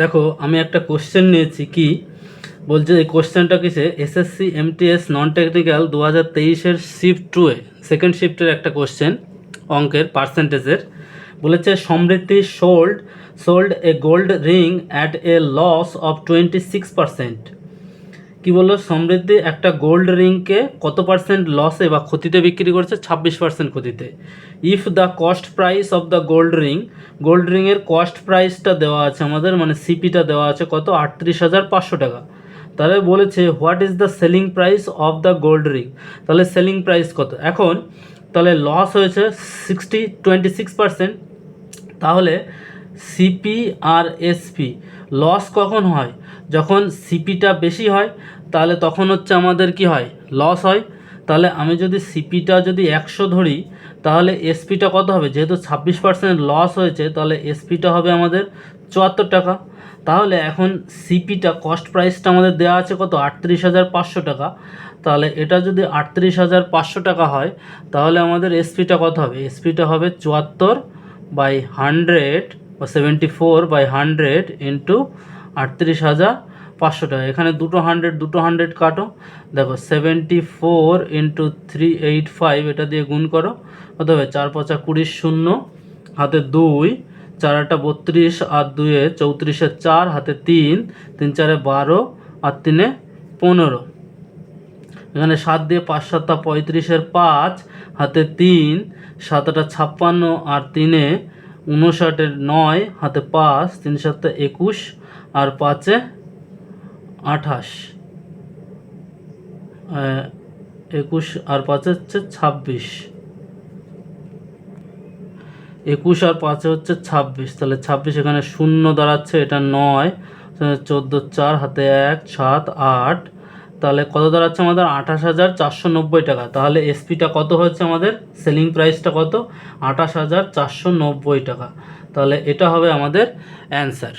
দেখো, আমি একটা কোশ্চেন নিয়েছি, কি? বলছে এই কোশ্চেনটা কিসে? এসএসসি এমটিএস নন টেকনিক্যাল দু হাজার তেইশের শিফট টুয়ে সেকেন্ড শিফটের একটা কোশ্চেন অঙ্কের পার্সেন্টেজের বলেছে, Samriddhi sold sold a gold ring at a loss of twenty six percent কী বলল? সমৃদ্ধি একটা গোল্ড রিংকে কত পার্সেন্ট লসে বা ক্ষতিতে বিক্রি করছে? ছাব্বিশ percent ক্ষতিতে। If the cost price of the gold ring gold ring cost প্রাইসটা দেওয়া আছে আমাদের মানে সিপিটা দেওয়া আছে কত? আটত্রিশ হাজার পাঁচশো টাকা। তাহলে বলেছে what is the selling price of the gold ring তাহলে সেলিং প্রাইস কত? এখন তাহলে লস হয়েছে সিক্সটি টোয়েন্টি সিক্স পার্সেন্ট তাহলে সিপি আর এসপি লস কখন হয়? যখন সিপিটা বেশি হয়, তাহলে তখন হচ্ছে আমাদের কি হয়? লস হয়। তাহলে আমি যদি সিপিটা যদি একশো ধরি, তাহলে এসপিটা কত হবে? যেহেতু ছাব্বিশ পার্সেন্ট লস হয়েছে, তাহলে এসপিটা হবে আমাদের চুয়াত্তর টাকা। তাহলে এখন সিপিটা কস্ট প্রাইসটা আমাদের দেওয়া আছে কত? আটত্রিশ হাজার পাঁচশো টাকা। তাহলে এটা যদি আটত্রিশ হাজার পাঁচশো টাকা হয়, তাহলে আমাদের এসপিটা কত হবে? এসপিটা হবে চুয়াত্তর বাই হান্ড্রেড বা seventy four by hundred into আটত্রিশ হাজার পাঁচশো টাকা। এখানে দুটো হান্ড্রেড দুটো হান্ড্রেড কাটো। দেখো seventy four into three eight five এটা দিয়ে গুণ করো। কত হবে? চার পাঁচা কুড়ি শূন্য, হাতে দুই, চার আটটা বত্রিশ, আর দুয়ে চৌত্রিশে চার, হাতে তিন তিন চারে বারো, আর তিনে পনেরো। এখানে সাত দিয়ে পাঁচ সাতটা পঁয়ত্রিশের পাঁচ, হাতে তিন সাত আটা ছাপ্পান্ন, আর তিনে উনষাটের নয়, হাতে পাঁচ, তিন সাতটা একুশ আর পাঁচে আঠাশ। একুশ আর পাঁচে হচ্ছে ছাব্বিশ। একুশ আর পাঁচে হচ্ছে ছাব্বিশ। তাহলে ছাব্বিশ এখানে শূন্য দাঁড়াচ্ছে, এটা নয়। চোদ্দ চার, হাতে এক, সাত, আট তাহলে কত দাঁড়াচ্ছে আমাদের? আঠাশ হাজার চারশো নব্বই টাকা। তাহলে এসপিটা কত হচ্ছে আমাদের? সেলিং প্রাইসটা কত? আঠাশ হাজার চারশো নব্বই টাকা। তাহলে এটা হবে আমাদের অ্যান্সার